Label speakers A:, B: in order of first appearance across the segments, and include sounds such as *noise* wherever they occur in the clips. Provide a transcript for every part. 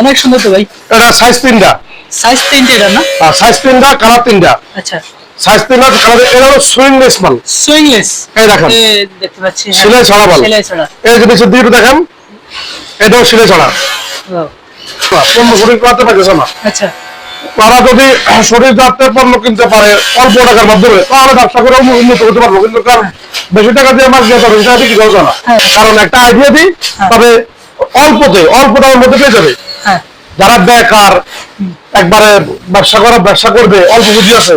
A: অনেক সুন্দর তো ভাই।
B: এটা সাইজ তিনটা।
A: সাইজ তিনটে এটা না?
B: আর সাইজ তিনটা কালার তিনটা।
A: আচ্ছা।
B: সাইজ তিনটা কালার এটা হলো সুইংলেস মাল।
A: সুইংলেস
B: এই দেখেন।
A: দেখতে পাচ্ছি হ্যাঁ।
B: সেলাই ছড়া বল।
A: সেলাই ছড়া।
B: এই যদি শুধু একটু দেখেন এটাও সিলে ছড়া। পণ্য শরীর করতে পারতেছে না।
A: আচ্ছা।
B: তারা যদি শরীর পণ্য কিনতে পারে অল্প টাকার মাধ্যমে তাহলে ব্যবসা করে উন্নত হতে পারব। কিন্তু কারণ বেশি টাকা দিয়ে না?
A: হ্যাঁ।
B: কারণ একটা আইডিয়া দিই
A: হ্যাঁ।
B: তবে অল্পতে অল্প দামের মধ্যে পেয়ে যাবে।
A: হ্যাঁ।
B: যারা বেকার একবারে ব্যবসা করা ব্যবসা করবে অল্প পুঁজি আছে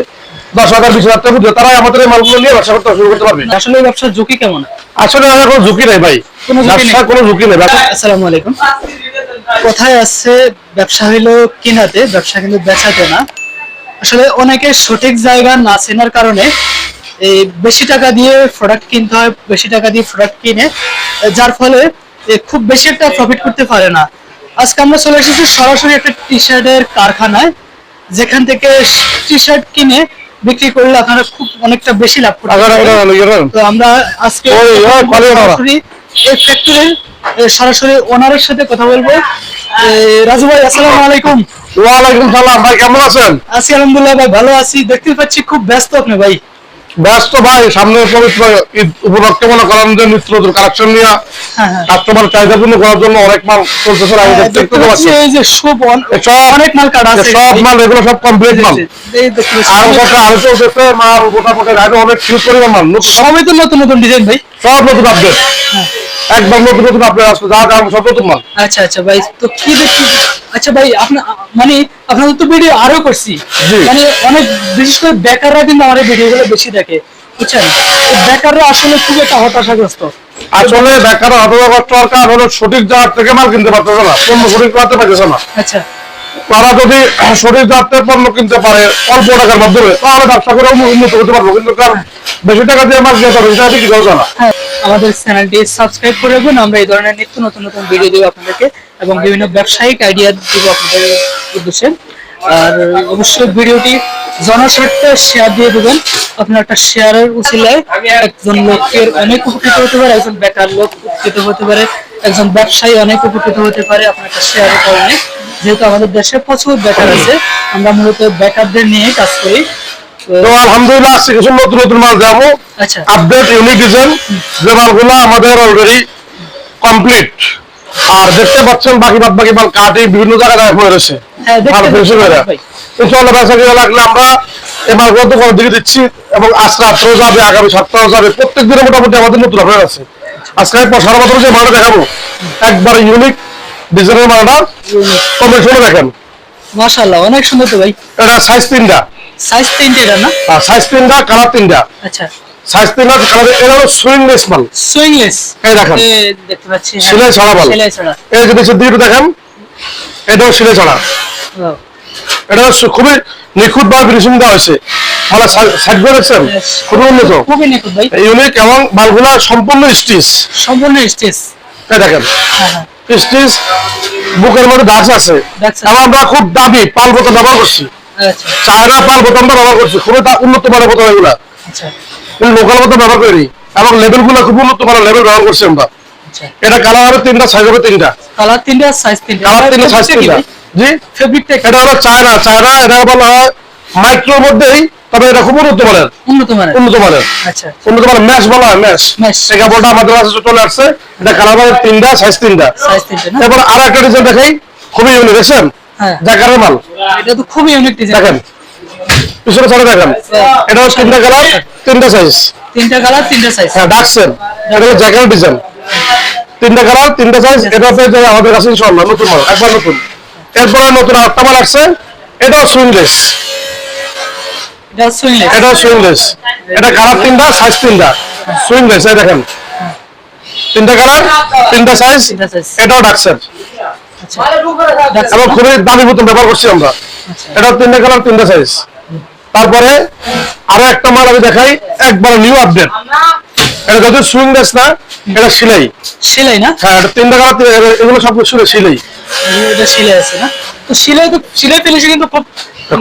B: দশ হাজার বিশ হাজার টাকা তারাই আমাদের এই মালগুলো নিয়ে ব্যবসা করতে শুরু করতে পারবে।
A: আসলে ব্যবসার ঝুঁকি কেমন?
B: আসলে আমার কোনো ঝুঁকি নেই ভাই।
A: কোনো ঝুঁকি নেই।
B: ব্যবসার কোনো ঝুঁকি নেই।
A: আসসালামু আলাইকুম। কোথায় আছে ব্যবসা হইল কিনাতে ব্যবসা কিন্তু বেচাতে না। আসলে অনেকে সঠিক জায়গা না চেনার কারণে এই বেশি টাকা দিয়ে প্রোডাক্ট কিনতে হয় বেশি টাকা দিয়ে প্রোডাক্ট কিনে যার ফলে খুব বেশি একটা প্রফিট করতে পারে না। আজকে আমরা চলে এসেছি সরাসরি একটা টি শার্টের কারখানায় যেখান থেকে টি শার্ট কিনে বিক্রি করলে আপনারা খুব অনেকটা বেশি লাভ
B: আগার-
A: তো আমরা আজকে এই ফ্যাক্টরির সরাসরি ওনারের সাথে কথা বলব। রাজু ভাই আসসালামু আলাইকুম।
B: ওয়ালাইকুম সালাম ভাই কেমন আছেন?
A: আছি আলহামদুলিল্লাহ ভাই ভালো আছি। দেখতে পাচ্ছি খুব ব্যস্ত আপনি ভাই।
B: ব্যস্ত ভাই সামনে পবিত্র ঈদ উপলক্ষে মনে করেন যে নিত্য নতুন কালেকশন নিয়ে
A: হ্যাঁ হ্যাঁ।
B: কাস্টমার চাহিদা পূর্ণ করার জন্য অনেক মাল চলতেছে আমি
A: হ্যাঁ,
B: দেখতে
A: দেখতে পাচ্ছি
B: পাচ্ছি
A: এই যে সব অনেক মাল কাটা আছে।
B: সব মাল এগুলো সব কমপ্লিট মাল। আর কথা আরও চলতেছে মাল মোটামুটি আরও অনেক হিউজ পরিমাণ মাল।
A: সবই তো নতুন নতুন ডিজাইন ভাই।
B: সব নতুন আপডেট একদম নতুন নতুন আপডেট আসছে যা দাম সব নতুন মাল।
A: আচ্ছা আচ্ছা ভাই তো কি দেখছি? আচ্ছা ভাই আপনার মানে আপনাদের তো ভিডিও আরও করছি। মানে অনেক বিশেষ করে বেকাররা কিন্তু আমার ভিডিওগুলো বেশি দেখে বুঝছেন? বেকাররা আসলে খুব একটা হতাশাগ্রস্ত।
B: আসলে বেকার হতবা কষ্ট হওয়ার কারণ হলো সঠিক জায়গা থেকে মাল কিনতে পারতেছে না পণ্য সঠিক করতে পারতেছে না।
A: আচ্ছা।
B: তারা যদি *clears throat* সঠিক জাতের পণ্য কিনতে পারে অল্প টাকার মাধ্যমে তাহলে ব্যবসা করে উন্নত হতে পারব। কিন্তু কারণ বেশি টাকা দিয়ে মাছ যেতে হবে সেটা করবে না।
A: হ্যাঁ, আমাদের চ্যানেলটি সাবস্ক্রাইব করে রাখবেন। আমরা এই ধরনের নিত্য নতুন নতুন ভিডিও দেবো আপনাদেরকে এবং বিভিন্ন ব্যবসায়িক আইডিয়া দেবো আপনাদের উদ্দেশ্যে। আর অবশ্যই ভিডিওটি জনস্বার্থে শেয়ার দিয়ে দেবেন। আপনার একটা শেয়ারের উচিলায় একজন লোকের অনেক উপকৃত হতে পারে, একজন বেকার লোক উপকৃত হতে পারে, একজন ব্যবসায়ী অনেক উপকৃত হতে পারে আপনার একটা শেয়ারের কারণে। যেহেতু আমাদের দেশে প্রচুর বেকার আছে, আমরা মূলত বেকারদের নিয়ে কাজ করি। তো
B: আলহামদুলিল্লাহ আজকে কিছু নতুন নতুন মাল যাব আপডেট ইউনিক ডিজাইন যে মালগুলো আমাদের অলরেডি কমপ্লিট আর দেখতে পাচ্ছেন বাকি বাদ বাকি মাল কাটে বিভিন্ন জায়গায় পড়ে রয়েছে।
A: হ্যাঁ।
B: ইনশাআল্লাহ লাগলে। আমরা তো দিকে দিচ্ছি এবং রাত্রেও যাবে আগামী যাবে। প্রত্যেক দিনে মোটামুটি আমাদের নতুন আছে আজকে আমি সারা বছর যে মালটা দেখাবো একবার ইউনিক ডিজাইনের মালটা। দেখেন।
A: মাশাআল্লাহ অনেক সুন্দর তো ভাই।
B: এটা সাইজ তিনটা।
A: সাইজ তিনটে এটা না?
B: আর সাইজ তিনটা কালার তিনটা
A: আচ্ছা।
B: সাইজ তিনটা কালার এটা হলো সুইংলেস মাল।
A: সুইংলেস
B: এই দেখেন।
A: দেখতে পাচ্ছি হ্যাঁ।
B: সেলাই ছড়া বল।
A: সেলাই ছড়া।
B: এই যদি শুধু দেখেন এটাও সিলে ছড়া। এটা খুবই নিখুঁত ভাবে ফিনিশিং দেওয়া হয়েছে। মানে সাইড করে দেখছেন? খুবই উন্নত।
A: খুবই নিখুঁত ভাই।
B: ইউনিক এবং মালগুলা সম্পূর্ণ স্টিচ
A: সম্পূর্ণ স্টেজ
B: এই দেখেন।
A: হ্যাঁ হ্যাঁ।
B: স্টিচ বুকের মধ্যে দাগ আছে। এবং আমরা খুব দামি পাল ব্যবহার করছি। চায়না পাল বোতামটা ব্যবহার করছি উন্নত মানের বোতল এগুলা।
A: আচ্ছা।
B: লোকাল বোতল ব্যবহার করি। এবং লেভেলগুলো খুব উন্নত মানের লেভেল ব্যবহার করছি আমরা।
A: আচ্ছা।
B: এটা কালার হবে তিনটা সাইজ হবে তিনটা।
A: কালার তিনটা সাইজ তিনটা।
B: কালার তিনটা সাইজ তিনটা। জি?
A: ফেব্রিকটা
B: এটা হলো চায়না চায়না এটা বলা হয় মাইক্রোর মধ্যেই তবে এটা খুব উন্নত মানের।
A: উন্নত মানের।
B: উন্নত মানের।
A: আচ্ছা।
B: উন্নত মানের ম্যাচ বলা হয়। এই কাপড়টা আমাদের কাছে চলে আসছে এটা কালার হবে তিনটা সাইজ তিনটা।
A: সাইজ তিনটা
B: আর একটা ডিজাইন দেখাই খুবই ইউনিক দেখছেন? জাকারের মাল।
A: এটা তো খুবই ইউনিক ডিজাইন
B: দেখেন পিছনে ছাড়া দেখেন এটা হচ্ছে তিনটা কালার তিনটা সাইজ
A: তিনটা কালার তিনটা সাইজ
B: হ্যাঁ ডাকছেন এটা হলো জ্যাকেট ডিজাইন তিনটা কালার তিনটা সাইজ এটা পেয়ে আমাদের কাছে ইনশাআল্লাহ নতুন মাল একবার নতুন। এরপরে নতুন আটটা মাল আসছে এটাও সুইংলেস
A: এটা সুইংলেস
B: এটাও সুইংলেস এটা কালার তিনটা সাইজ তিনটা। সুইংলেস এই দেখেন। তিনটা কালার তিনটা সাইজ এটাও ডাকছেন এবং খুবই দামি ব্যবহার করছি আমরা।
A: আচ্ছা।
B: এটা তিনটা কালার তিনটা সাইজ তারপরে আরও একটা মাল আমি দেখাই একবার নিউ আপডেট এটা সুইংলেস না এটা সিলাই।
A: সেলাই না?
B: হ্যাঁ এটা তিনটা কালার এগুলো সব সিলাই।
A: এটা সেলাই আছে না? তো সেলাই তো সেলাই ফিনিশিং কিন্তু খুব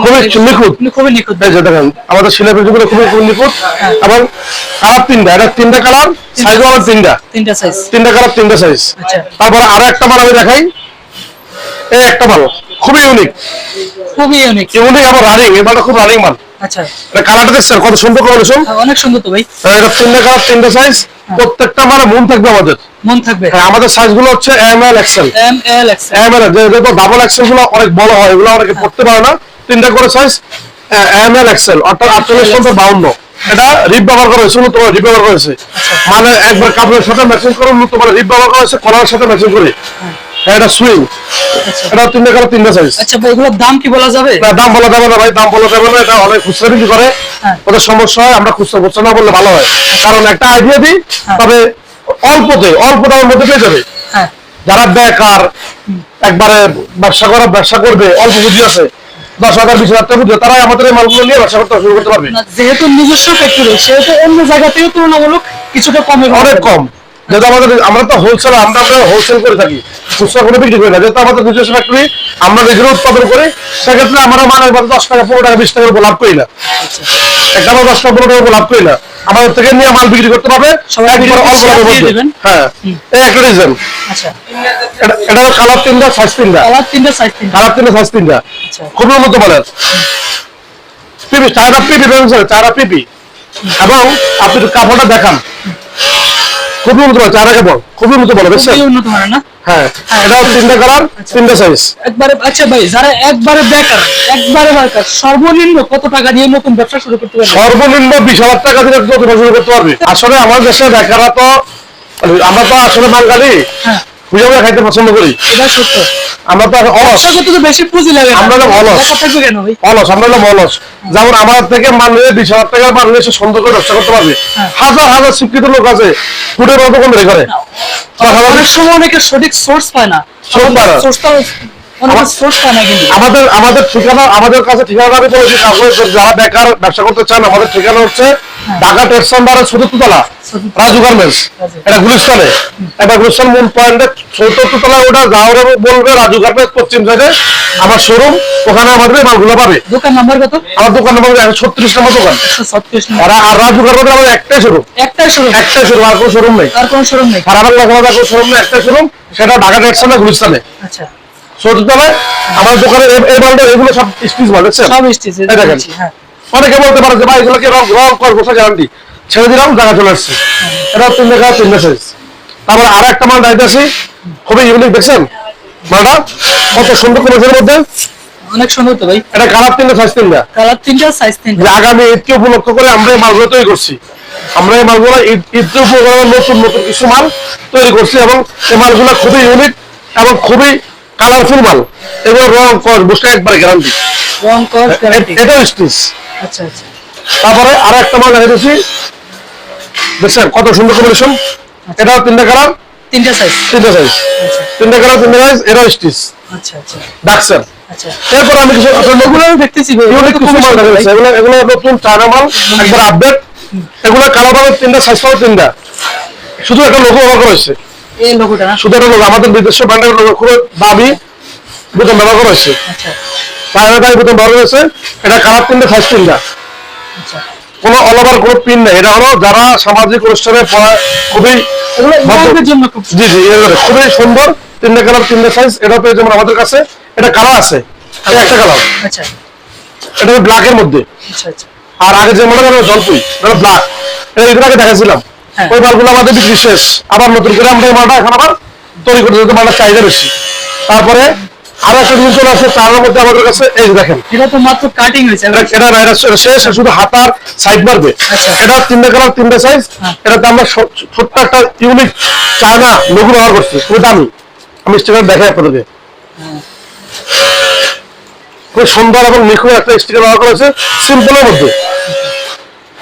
B: খুবই নিখুঁত।
A: খুবই নিখুঁত।
B: এই যে দেখেন আমাদের সিলাই পেজগুলো খুবই খুবই নিখুঁত। এবং কালার তিনটা এটা তিনটা কালার সাইজ হবে তিনটা।
A: তিনটা সাইজ
B: তিনটা কালার তিনটা সাইজ
A: আচ্ছা।
B: তারপর আরও একটা মাল আমি দেখাই। এই একটা মাল খুবই ইউনিক
A: খুবই ইউনিক
B: ইউনিক আবার রানিং এই মালটা খুব রানিং মাল।
A: আচ্ছা।
B: এটা কালারটা দেখছেন কত সুন্দর
A: হ্যাঁ, অনেক সুন্দর তো ভাই।
B: এটা তিনটা কালার তিনটা সাইজ প্রত্যেকটা মানে মন থাকবে আমাদের।
A: মন থাকবে।
B: হ্যাঁ আমাদের সাইজগুলো হচ্ছে M L XL
A: M L X
B: M L double এক্সেলগুলো অনেক বড় হয় এগুলো অনেকে পড়তে পারে না। তিনটা করে সাইজ এম এল এক্সেল অর্থাৎ আটচল্লিশ পর্যন্ত বাউন্ন। এটা রিপ ব্যবহার করা হয়েছে নতুন রিপ ব্যবহার করা হয়েছে। মানে একবার কাপড়ের সাথে ম্যাচিং করে মানে রিপ ব্যবহার করা হয়েছে কলার সাথে ম্যাচিং করে। হ্যাঁ, এটা সুইং
A: আচ্ছা
B: এটা তিনটা কালার তিনটা সাইজ
A: আচ্ছা ভাই এগুলোর দাম কি বলা যাবে?
B: না, দাম বলা যাবে না ভাই দাম বলা যাবে না এটা অনেক খুচরা বিক্রি করে।
A: হ্যাঁ।
B: ওদের সমস্যা হয় আমরা খুচরা খুচরা না বললে ভালো হয়। কারণ একটা আইডিয়া দিই
A: হ্যাঁ।
B: তবে অল্পতে অল্প দামের মধ্যে পেয়ে যাবে।
A: হ্যাঁ।
B: যারা বেকার একবারে ব্যবসা করা ব্যবসা করবে অল্প পুঁজি আছে দশ হাজার বিশ হাজার টাকা তারাই আমাদের এই মালগুলো নিয়ে ব্যবসা করতে শুরু করতে পারবে।
A: যেহেতু নিজস্ব ফ্যাক্টরি সেহেতু অন্য জায়গা থেকেও তুলনামূলক কিছুটা কমে
B: অনেক কম। যেহেতু আমাদের আমরা তো হোলসেল আমরা হোলসেল করে থাকি। খুচরা করে বিক্রি করি না। যেহেতু আমাদের নিজস্ব ফ্যাক্টরি আমরা নিজেরা উৎপাদন করি সেক্ষেত্রে আমরা মানে বাজারে দশ টাকা পনেরো টাকা বিশ টাকার উপর লাভ করি না। এখানে দশ টাকা পনেরো টাকার উপর লাভ করি না। আমাদের থেকে নিয়ে মাল বিক্রি করতে পারবে একবার অল্প লাভের মধ্যে। হ্যাঁ এই একটা রিজন
A: আচ্ছা।
B: এটা কালার তিনটা সাইজ তিনটা।
A: কালার তিনটা সাইজ তিনটা।
B: কালার তিনটা সাইজ তিনটা।
A: আচ্ছা।
B: উন্নত মানের পিপি চারা পিপি চারা পিপি। এবং আপনি কাপড়টা দেখান। খুবই উন্নত মানের আগে বল খুবই উন্নত মানের দেখছেন
A: উন্নত মানের না?
B: হ্যাঁ এটাও তিনটা কালার তিনটা সাইজ
A: একবারে আচ্ছা ভাই যারা একবারে বেকার একবারে বেকার সর্বনিম্ন কত টাকা দিয়ে নতুন ব্যবসা শুরু করতে পারবে?
B: সর্বনিম্ন বিশ হাজার টাকা দিয়ে নতুন শুরু করতে পারবে। আসলে আমাদের দেশে বেকাররা তো আমরা তো আসলে বাঙালি।
A: হ্যাঁ।
B: বুঝে খাইতে পছন্দ করি।
A: এটা সত্য।
B: আমরা তো অলস।
A: তো বেশি পুঁজি লাগে
B: আমরা হলো অলস।
A: কেন ভাই?
B: অলস আমরা হলাম অলস। যেমন আমাদের থেকে মানলে বিশ হাজার টাকার মানলে সুন্দর করে ব্যবসা করতে পারবে।
A: হ্যাঁ।
B: হাজার হাজার শিক্ষিত লোক আছে ফুটের মতো কোন করে।
A: অনেক সময় অনেকে সঠিক সোর্স পায় না।
B: Source পায় না।
A: সোর্সটা অনেক সোর্স পায় না কিন্তু।
B: আমাদের আমাদের ঠিকানা আমাদের কাছে ঠিকানা আমি বলেছি যারা বেকার ব্যবসা করতে চান আমাদের ঠিকানা হচ্ছে ঢাকা টেক্সন বারের চতুর্থ তলা রাজু গার্মেন্টস এটা গুলিস্তানে। গুলিস্তান মূল পয়েন্টে চতুর্থ তলা ওটা যাওয়ার বলবে রাজু গার্মেন্টস পশ্চিম সাইডে আমার শোরুম ওখানে আমাদের মালগুলো পাবে।
A: দোকান নাম্বার কত?
B: আমার দোকান নম্বর একশো ছত্রিশ নম্বর দোকান। আর আর রাজু গার্মেন্টস আমাদের একটাই শোরুম
A: একটাই শোরুম
B: একটাই শোরুম আর কোনো শোরুম নেই।
A: আর কোনো শোরুম নেই?
B: সারা বাংলা কোনো কোনো শোরুম নেই একটাই শোরুম সেটা ঢাকা টেক্সনে গুলিস্তানে।
A: আচ্ছা।
B: চতুর্থ তলায় আমার দোকানে এই- মালটা এগুলো সব স্টিচ মাল দেখছেন?
A: সব
B: এই দেখেন।
A: হ্যাঁ।
B: অনেকে বলতে পারে যে ভাই এগুলোকে রং রং কর বসে গ্যারান্টি ছেড়ে দিলাম জায়গা চলে আসছে এটা তিন দেখা তিন সাইজ তারপরে আর একটা মাল ডাইতেছি খুবই ইউনিক দেখছেন? মালটা কত সুন্দর করেছে মধ্যে।
A: অনেক সুন্দর তো ভাই।
B: এটা কালার তিনটা সাইজ তিনটা।
A: কালার তিনটা সাইজ তিনটা।
B: আগামী ঈদকে উপলক্ষ করে আমরা এই মালগুলো তৈরি করছি। আমরা এই মালগুলো ঈদকে উপলক্ষ করে নতুন নতুন কিছু মাল তৈরি করছি এবং এই মালগুলো খুবই ইউনিক এবং খুবই কালারফুল মাল। এগুলো রং কর বসে একবার গ্যারান্টি
A: রং গ্যারান্টি
B: এটাও স্টিচ
A: আচ্ছা আচ্ছা।
B: তারপরে আরও একটা মাল দেখছেন কত সুন্দর কম্বিনেশন এটাও তিনটা কালার
A: তিনটা সাইজ
B: তিনটা সাইজ
A: আচ্ছা।
B: তিনটা কালার তিনটা সাইজ এটাও স্টিচ
A: আচ্ছা আচ্ছা।
B: ডাকছেন
A: আচ্ছা।
B: এরপর আমি কিছু
A: এগুলো দেখতেছি এগুলো
B: নতুন চায়না মাল একবার আপডেট এগুলো কালার পাবে তিনটা সাইজ পাবে তিনটা। শুধু একটা লোগো ব্যবহার করা
A: এই লোগোটা
B: শুধু একটা লোগো আমাদের বিদেশি ব্র্যান্ডের লোগো খুব দামি। বুতন ব্যবহার করা হয়েছে।
A: আচ্ছা।
B: চায়না টাই বুতন ব্যবহার করেছে এটা তিনটা সাইজ তিনটা
A: আচ্ছা।
B: কোনো অলওভার কোনো পিন নেই। এটা হলো যারা সামাজিক অনুষ্ঠানে পড়া খুবই
A: এগুলো
B: জি জি খুবই সুন্দর তিনটা কালার তিনটা সাইজ এটা পেয়ে যেমন আমাদের কাছে। এটা কালার আছে। একটা কালার
A: আচ্ছা।
B: এটা ব্ল্যাক এর মধ্যে।
A: আচ্ছা আচ্ছা।
B: আর আগে যে মনে করেন জলপুই। এটা ব্ল্যাক এটা এর আগে দেখাছিলাম
A: হ্যাঁ।
B: ওই মালগুলো আমাদের বিক্রি শেষ। আবার নতুন করে আমরা এই মালটা এখন আবার তৈরি করতে মালটা চাহিদা বেশি। তারপরে তার মধ্যে আমাদের কাছে এই দেখেন।
A: এটা তো মাত্র কাটিং হয়েছে
B: এটা এটা না, এটা শেষ শুধু হাতার সাইড মারবে। এটা তিনটা কালার তিনটা সাইজ। এটাতে আমরা ছোট্ট একটা ইউনিক চায়না লোগো ব্যবহার করছি খুবই দামি। আমি স্টিকার দেখাই আপনাদেরকে। খুব সুন্দর এবং নিখুঁত একটা স্টিকার ব্যবহার করেছে সিম্পলের মধ্যে।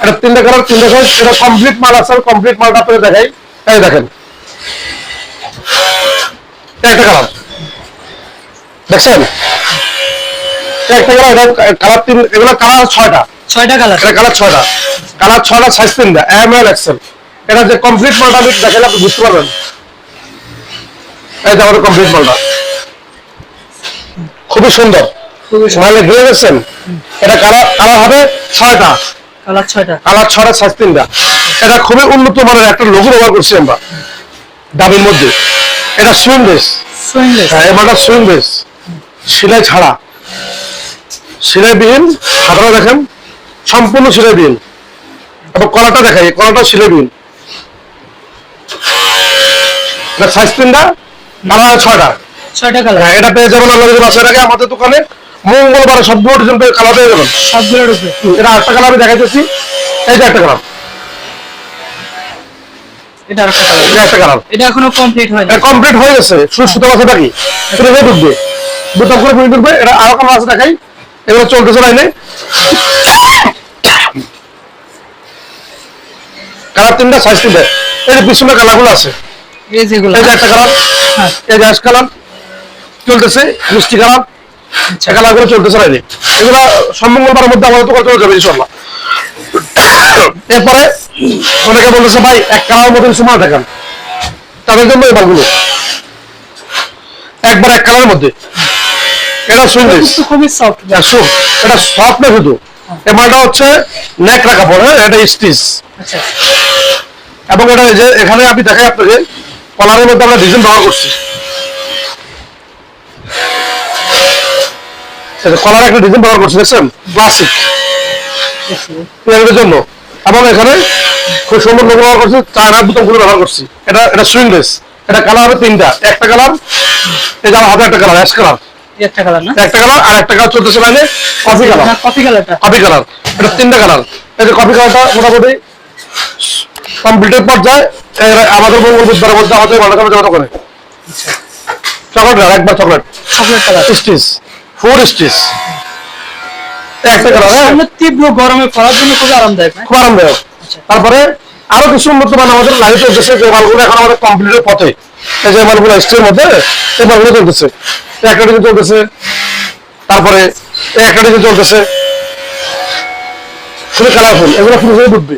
B: এটা তিনটা কালার তিনটা সাইজ এটা কমপ্লিট মাল আছে কমপ্লিট মালটা আপনাদের দেখাই। এই দেখেন। একটা কালার দেখছেন? এই কালার তিন এগুলো কালার ছয়টা।
A: ছয়টা কালার
B: এটা কালার ছয়টা। কালার ছয়টা সাইজ তিনটা এম এল এক্সেল এটা যে কমপ্লিট মালটা আমি দেখালে আপনি বুঝতে পারবেন। এই আমাদের কমপ্লিট মালটা খুবই সুন্দর। গেছেন এটা কালার কালার হবে ছয়টা।
A: কালার ছয়টা।
B: কালার ছয়টা সাইজ তিনটা। এটা খুবই উন্নত মানের একটা লোগো ব্যবহার করছি আমরা। দাবির মধ্যে। এটা সুইং বেস
A: সুইংলেস
B: হ্যাঁ সুইং বেস সেলাই ছাড়া সেলাইবিহীন হাতাটা দেখেন সম্পূর্ণ সেলাইবিহীন। এবং কলাটা দেখাই কলাটা সেলাইবিহীন। সাইজ তিনটা কালার ছয়টা।
A: ছয়টা কালার।
B: হ্যাঁ এটা পেয়ে যাবেন আপনাদের বাসার আগে আমাদের দোকানে মঙ্গলবার সবগুলো ডিজাইন পেয়ে কালার পেয়ে যাবেন।
A: সবগুলোর উপরে।
B: এটা আটটা কালার আমি দেখাইতেছি। এই যে একটা কালার।
A: এটা আরেকটা কালার।
B: এটা একটা কালার।
A: এটা এখনও কমপ্লিট হয়নি।
B: কমপ্লিট হয়ে গেছে। শুধু সুতো বাসাটা কি? ঢুকবে দুটো করে ফিরে ঢুকবে এটা আরও কালার আছে দেখাই। এগুলো চলতেছে লাইনে। কালার তিনটা সাইজ তিনটা। যে পিছনে কালারগুলো আছে।
A: এই
B: যে একটা কালার।
A: হ্যাঁ।
B: এই যে কালার চলতেছে মিষ্টি কালার
A: আচ্ছা।
B: কালারগুলো চলতেছে লাইনে। এগুলো সম্মঙ্গলবার মধ্যে আমাদের দোকান চলে যাবে ইনশাল্লাহ এরপরে অনেকে বলতেছে ভাই এক কালার মতো কিছু মাল দেখান। তাদের জন্য এই মালগুলো। একবার এক কালারের মধ্যে। এটা
A: কিন্তু খুবই সফট
B: এটা সফট না শুধু। এই মালটা হচ্ছে নেকড়া কাপড় হ্যাঁ এটা স্টিচ।
A: আচ্ছা।
B: এবং এটা যে এখানে আমি দেখাই আপনাকে কলারের মধ্যে আমরা ডিজাইন ব্যবহার করছি। কলার একটা ডিজাইন ব্যবহার করছি দেখছেন? ক্লাসিক প্লেয়ারের জন্য। এবং এখানে খুব সুন্দর ব্যবহার করছি চায়না বুতামগুলো ব্যবহার করছি। এটা এটা সুইংলেস এটা কালার হবে তিনটা। একটা কালার এই যে হাতে একটা কালার অ্যাশ কালার
A: একটা কালার না?
B: একটা কালার আর একটা কালার চলতেছে কফি কালার
A: কফি কালারটা
B: কফি কালার এটা তিনটা কালার এই কফি কালারটা মোটামুটি কমপ্লিটের পর্যায়ে আমাদের মঙ্গল বুধবারের মধ্যে আমাদের মালাকামে জমা করে। চকলেট কালার একবার chocolate
A: chocolate colour
B: stitch four stitch একটা কালার হ্যাঁ।
A: তীব্র গরমে পরার জন্য খুবই আরামদায়ক
B: খুব আরামদায়ক। তারপরে আরও কিছু উন্নত মান আমাদের লাইভ চলতেছে যে মালগুলো এখন আমাদের কমপ্লিটের পথে। এই যে মালগুলো স্টিলের মধ্যে, এই মালগুলো চলতেছে। এই একটা চলতেছে, তারপরে একটা ডিজাইন চলতেছে। খুবই কালারফুল এগুলো খুবই খুবই বুঝবে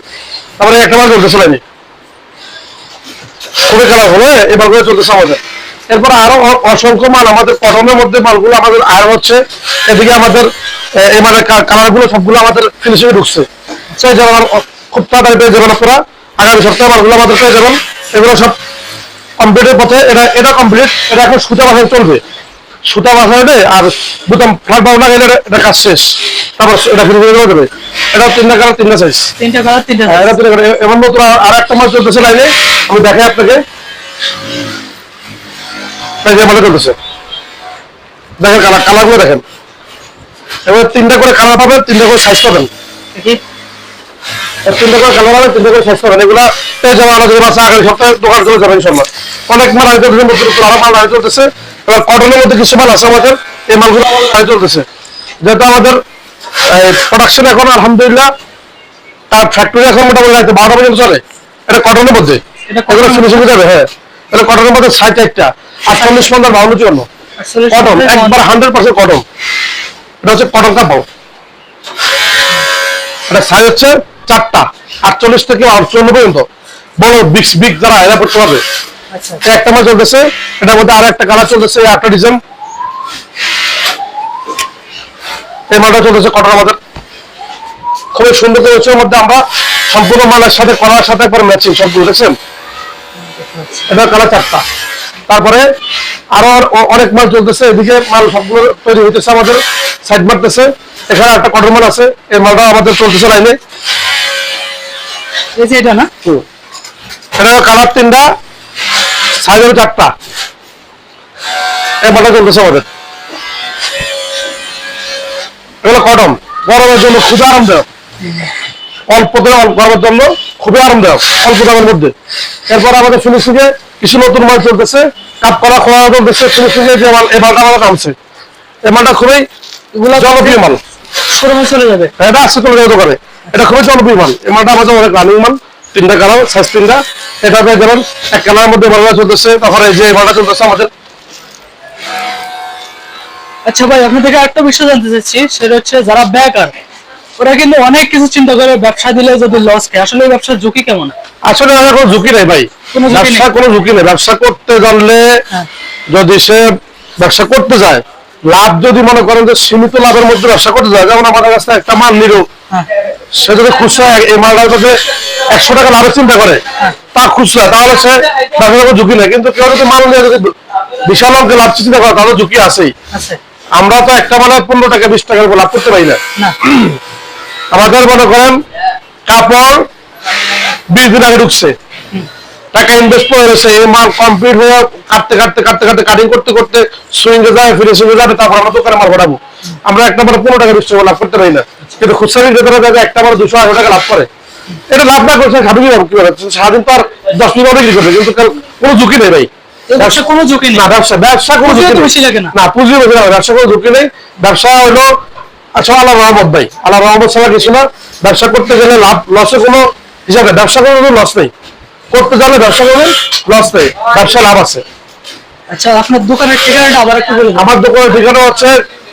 B: তারপরে একটা মাল চলতেছে লাইনে। খুবই কালারফুল হ্যাঁ এই মালগুলো চলতেছে আমাদের। এরপর আরও অসংখ্য মাল আমাদের কটনের মধ্যে মালগুলো আমাদের আয় হচ্ছে। এদিকে আমাদের এই মালের কালারগুলো সবগুলো আমাদের ফিনিশিং ঢুকছে। সেই যেমন খুব তাড়াতাড়ি পেয়ে যাবেন আপনারা। আগামী সপ্তাহে মালগুলো আমাদের পেয়ে যাবেন। এগুলো সব কমপ্লিটের পথে এটা এটা কমপ্লিট এটা এখন সুতা বাসায় চলবে। সুতা বাসায় আর বুতাম ফ্ল্যাট না গেলে এটা- কাজ শেষ। তারপর এটা ফিনিশিং করে দেবে এটা তিনটা কালার তিনটা সাইজ
A: তিনটা কালার তিনটা
B: হ্যাঁ, এটা। তুলে করে এমন নতুন আর- একটা মাল চলতেছে লাইনে। আমি দেখাই আপনাকে। এই যে মালটা চলতেছে। দেখেন কালার কালারগুলো দেখেন। এবার তিনটা করে কালার পাবেন তিনটা করে সাইজ পাবেন। তিনটা করে কালার পাবেন তিনটা করে সাইজ পাবেন এগুলা পেয়ে যাব আমাদের বাসা আগামী সপ্তাহে দোকান চলে যাবে ইনশাল্লাহ অনেক মাল আগে চলতেছে নতুন নতুন আরও মাল আগে চলতেছে। এবার কটনের মধ্যে কিছু মাল আছে আমাদের এই মালগুলো আগে চলতেছে। যেহেতু আমাদের প্রোডাকশন এখন আলহামদুলিল্লাহ তার ফ্যাক্টরি এখন মোটামুটি রাতে বারোটা পর্যন্ত চলে। এটা কটনের মধ্যে। এগুলো শুনে শুনে যাবে হ্যাঁ। এটা কটনের মধ্যে ষাট একটা আটচল্লিশ পঞ্চাশ বাউন্ন চুয়ান্ন। কটন একবার হান্ড্রেড পার্সেন্ট কটন এটা হচ্ছে কটন কাপড় এটা সাইজ হচ্ছে চারটা আটচল্লিশ থেকে চুয়ান্ন পর্যন্ত। বড় বিগ বিগ যারা এরা করতে পারবে একটা মাল চলতেছে এটার মধ্যে আর একটা কালার চলতেছে একটা ডিজাইন এই মালটা চলতেছে কটন আমাদের খুবই সুন্দর এর মধ্যে আমরা সম্পূর্ণ মালের সাথে কলার সাথে পরে ম্যাচিং সবগুলো দেখছেন? এটা কালার চারটা। তারপরে আরও অনেক মাল চলতেছে এদিকে মাল সবগুলো তৈরি হইতেছে আমাদের সাইড মারতেছে। এখানে একটা কটন মাল আছে এই মালটা আমাদের চলতেছে লাইনে
A: এই যে এটা না?
B: এটা কালার তিনটা সাইজ হলো চারটা। চলতেছে আমাদের। এগুলো কটন। গরমের জন্য খুবই আরামদায়ক। অল্প গরমের জন্য খুবই আরামদায়ক অল্প দামের মধ্যে। এরপর আমাদের ফিনিশিংয়ে কিছু নতুন মাল চলতেছে। কাপ করা খোয়া চলতেছে। ফিনিশিংয়ে যে মাল মালটা আমাদের নামছে এই মালটা খুবই
A: এগুলো
B: জনপ্রিয় মাল।
A: চলে যাবে?
B: এটা আসছে চলে যাবে দোকানে। এটা খুবই জনপ্রিয় মাল এই মালটা আমাদের অনেক রানিং মাল। তিনটা কালার সাইজ তিনটা। এটা পেয়ে যেমন এক কালারের মধ্যে মালটা চলতেছে। তারপরে এই যে মালটা চলতেছে আমাদের।
A: আচ্ছা ভাই আপনার থেকে একটা বিষয় জানতে চাচ্ছি সেটা হচ্ছে যারা বেকার ওরা কিন্তু অনেক কিছু চিন্তা করে ব্যবসা দিলে যদি লস খায়। আসলে ব্যবসার ঝুঁকি কেমন?
B: আসলে কোনো ঝুঁকি নেই ভাই।
A: কোনো ঝুঁকি নেই।
B: ব্যবসা কোনো ঝুঁকি নেই। ব্যবসা করতে জানলে
A: হ্যাঁ।
B: যদি সে ব্যবসা করতে যায় লাভ যদি মনে করেন যে সীমিত লাভের মধ্যে ব্যবসা করতে যায় যেমন আমাদের কাছে একটা মাল নিল সে যদি খুচরা এই মালটার কাছে একশো টাকা লাভের চিন্তা করে তার খুচরা তাহলে সে ব্যবসা ঝুঁকি নেই। কিন্তু কেউ যদি মাল নিয়ে যদি বিশাল অঙ্কে লাভ চিন্তা করে তাহলে ঝুঁকি আছেই। আমরা তো একটা মানে পনেরো টাকা বিশ টাকার উপর লাভ করতে পারি না। আমাদের মনে করেন কাপড় বিশ দিন আগে ঢুকছে। টাকা ইনভেস্ট করে রয়েছে এই মাল কমপ্লিট হয়ে কাটতে কাটতে কাটতে কাটতে কাটিং করতে করতে সুইং এ যাবে ফিনিশিং এ যাবে তারপর আমরা দোকানে মাল পাঠাবো। আমরা একটা মানে পনেরো টাকা বিশ টাকা লাভ করতে পারি না। কিন্তু খুচরা বিক্রেতারা যাবে একটা মানে দুশো টাকা লাভ করে। এটা লাভ না করছে খাবি কীভাবে কীভাবে? সারাদিন তো আর দশ মিনিট বিক্রি করবে কিন্তু কোনো ঝুঁকি নেই ভাই।
A: ব্যবসা কোনো ঝুঁকি নেই।
B: ব্যবসা ব্যবসা কোনো ঝুঁকি
A: বেশি লাগে না।
B: না পুঁজি বেশি লাগে ব্যবসা কোনো ঝুঁকি নেই। ব্যবসা হলো আচ্ছা আল্লাহ রহমত ভাই। আল্লাহ রহমত ছাড়া কিছু না। ব্যবসা করতে গেলে লাভ লসে কোনো হিসাবে ব্যবসা কোনো লস নেই। করতে গেলে ব্যবসা করবেন লস নেই। ব্যবসা লাভ আছে।
A: আচ্ছা আপনার দোকানের ঠিকানাটা আবার একটু
B: আমার দোকানের ঠিকানা হচ্ছে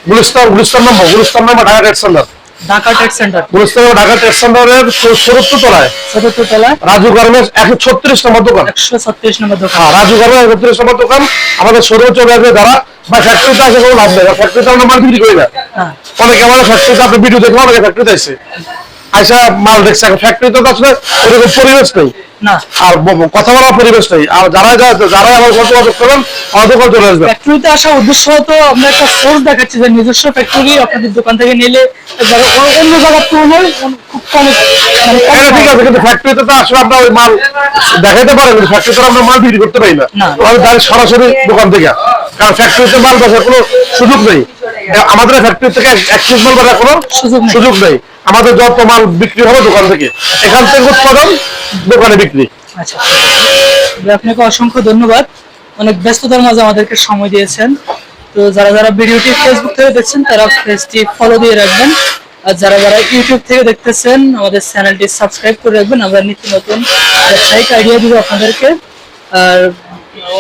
B: Gulistan Gulistan number Gulistan number Dhaka tex centre
A: Dhaka tech centre
B: Gulistan Dhaka tex সেন্টারের চতুর্থ তলায়।
A: চতুর্থ তলা
B: রাজু গার্মেন্টস একশো ছত্রিশ নম্বর দোকান।
A: একশো ছত্রিশ নম্বর দোকান।
B: হ্যাঁ রাজু গার্মেন্টস নম্বর দোকান। আমাদের শোরুমে চলে আসবে যারা। বা ফ্যাক্টরিতে আসে কোনো লাভ নেই। ফ্যাক্টরিতে আমরা মাল বিক্রি করি না।
A: হ্যাঁ।
B: অনেকে আমাদের ফ্যাক্টরিতে আপনি ভিডিও দেখলাম অনেকে ফ্যাক্টরিতে আসে। আইসা মাল দেখছে ফ্যাক্টরিতে তো আসলে পরিবেশ নেই।
A: না।
B: আর কথা বলার পরিবেশ নেই। আর যারা যারা আমার করেন চলে আসবে
A: ফ্যাক্টরিতে আসার উদ্দেশ্য তো আমরা একটা সোর্স দেখাচ্ছি যে নিজস্ব ফ্যাক্টরি আপনাদের দোকান থেকে নিলে অন্য জায়গার তুলনায় খুব কম।
B: এটা ঠিক আছে কিন্তু ফ্যাক্টরিতে তো আসলে আমরা ওই মাল দেখাইতে পারেন ফ্যাক্টরিতে আমরা মাল বিক্রি করতে পারি না।
A: না।
B: সরাসরি দোকান থেকে। কারণ ফ্যাক্টরিতে মাল বেচার কোনো সুযোগ নেই। আমাদের ফ্যাক্টরি থেকে এক পিস মাল বেচার কোনো
A: সুযোগ নেই।
B: আমাদের যত মাল বিক্রি হবে দোকান থেকে এখান থেকে উৎপাদন দোকানে বিক্রি।
A: আচ্ছা। আপনাকে অসংখ্য ধন্যবাদ। অনেক ব্যস্ততার মাঝে আমাদেরকে সময় দিয়েছেন। তো যারা যারা ভিডিওটি ফেসবুক থেকে দেখছেন তারা পেজটি ফলো দিয়ে রাখবেন। আর যারা যারা ইউটিউব থেকে দেখতেছেন আমাদের চ্যানেলটি সাবস্ক্রাইব করে রাখবেন। আমরা নিত্য নতুন ব্যবসায়িক আইডিয়া দিব আপনাদেরকে। আর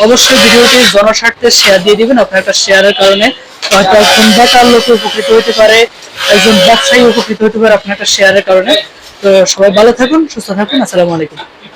A: অবশ্যই ভিডিওটি জনস্বার্থে শেয়ার দিয়ে দিবেন, আপনার একটা শেয়ারের কারণে। হয়তো একজন বেকার লোক উপকৃত হতে পারে, একজন ব্যবসায়ী উপকৃত হতে পারে আপনার একটা শেয়ারের কারণে। তো সবাই ভালো থাকুন, সুস্থ থাকুন, আসসালামু আলাইকুম।